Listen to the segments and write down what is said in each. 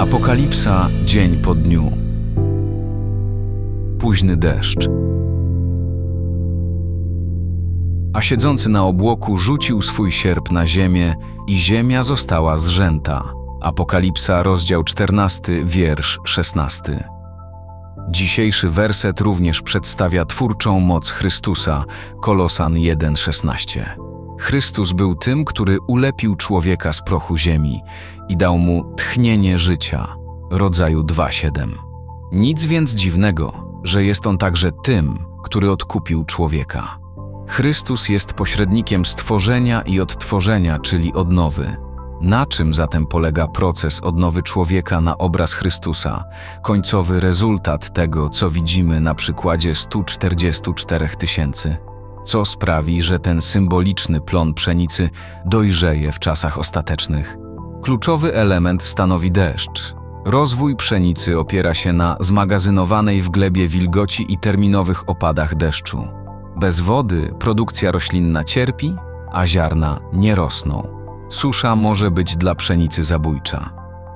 Apokalipsa dzień po dniu. Późny deszcz. A siedzący na obłoku rzucił swój sierp na ziemię i ziemia została zrzęta. Apokalipsa, rozdział 14, wiersz 16. Dzisiejszy werset również przedstawia twórczą moc Chrystusa, Kolosan 1,16. Chrystus był tym, który ulepił człowieka z prochu ziemi i dał mu tchnienie życia, rodzaju 2,7. Nic więc dziwnego, że jest on także tym, który odkupił człowieka. Chrystus jest pośrednikiem stworzenia i odtworzenia, czyli odnowy. Na czym zatem polega proces odnowy człowieka na obraz Chrystusa, końcowy rezultat tego, co widzimy na przykładzie 144 tysięcy? Co sprawi, że ten symboliczny plon pszenicy dojrzeje w czasach ostatecznych? Kluczowy element stanowi deszcz. Rozwój pszenicy opiera się na zmagazynowanej w glebie wilgoci i terminowych opadach deszczu. Bez wody produkcja roślinna cierpi, a ziarna nie rosną. Susza może być dla pszenicy zabójcza.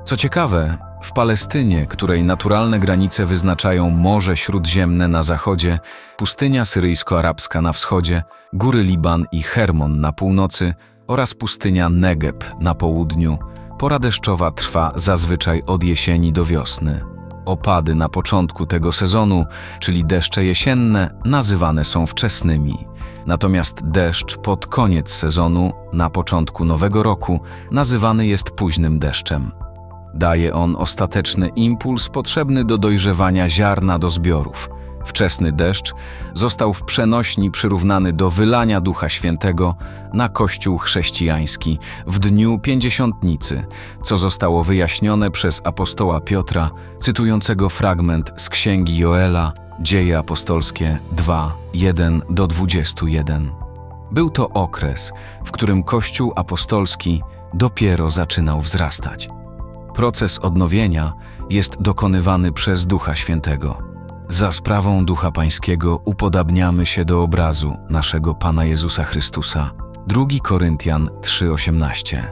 Co ciekawe, w Palestynie, której naturalne granice wyznaczają Morze Śródziemne na zachodzie, pustynia syryjsko-arabska na wschodzie, góry Liban i Hermon na północy oraz pustynia Negeb na południu, pora deszczowa trwa zazwyczaj od jesieni do wiosny. Opady na początku tego sezonu, czyli deszcze jesienne, nazywane są wczesnymi. Natomiast deszcz pod koniec sezonu, na początku nowego roku, nazywany jest późnym deszczem. Daje on ostateczny impuls potrzebny do dojrzewania ziarna do zbiorów. Wczesny deszcz został w przenośni przyrównany do wylania Ducha Świętego na Kościół chrześcijański w dniu Pięćdziesiątnicy, co zostało wyjaśnione przez apostoła Piotra, cytującego fragment z Księgi Joela, Dzieje apostolskie 2, 1 do 21. Był to okres, w którym Kościół apostolski dopiero zaczynał wzrastać. Proces odnowienia jest dokonywany przez Ducha Świętego. Za sprawą Ducha Pańskiego upodabniamy się do obrazu naszego Pana Jezusa Chrystusa. 2 Koryntian 3:18.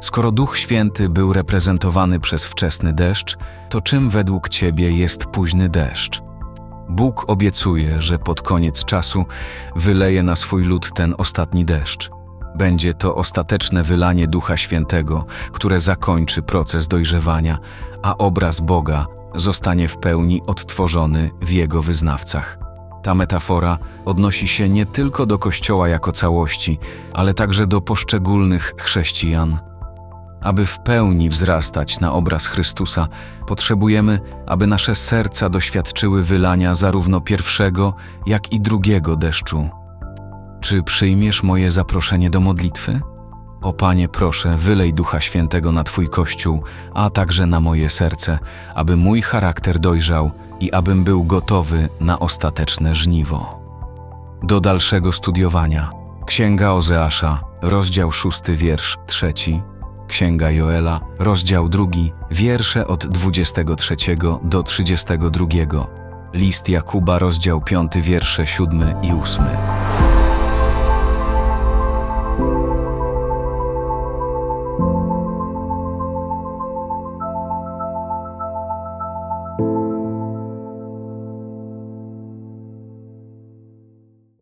Skoro Duch Święty był reprezentowany przez wczesny deszcz, to czym według Ciebie jest późny deszcz? Bóg obiecuje, że pod koniec czasu wyleje na swój lud ten ostatni deszcz. Będzie to ostateczne wylanie Ducha Świętego, które zakończy proces dojrzewania, a obraz Boga zostanie w pełni odtworzony w Jego wyznawcach. Ta metafora odnosi się nie tylko do Kościoła jako całości, ale także do poszczególnych chrześcijan. Aby w pełni wzrastać na obraz Chrystusa, potrzebujemy, aby nasze serca doświadczyły wylania zarówno pierwszego, jak i drugiego deszczu. Czy przyjmiesz moje zaproszenie do modlitwy? O Panie, proszę, wylej Ducha Świętego na Twój Kościół, a także na moje serce, aby mój charakter dojrzał i abym był gotowy na ostateczne żniwo. Do dalszego studiowania. Księga Ozeasza, rozdział 6, wiersz 3, Księga Joela, rozdział 2, wiersze od 23 do 32, List Jakuba, rozdział 5, wiersze 7 i 8.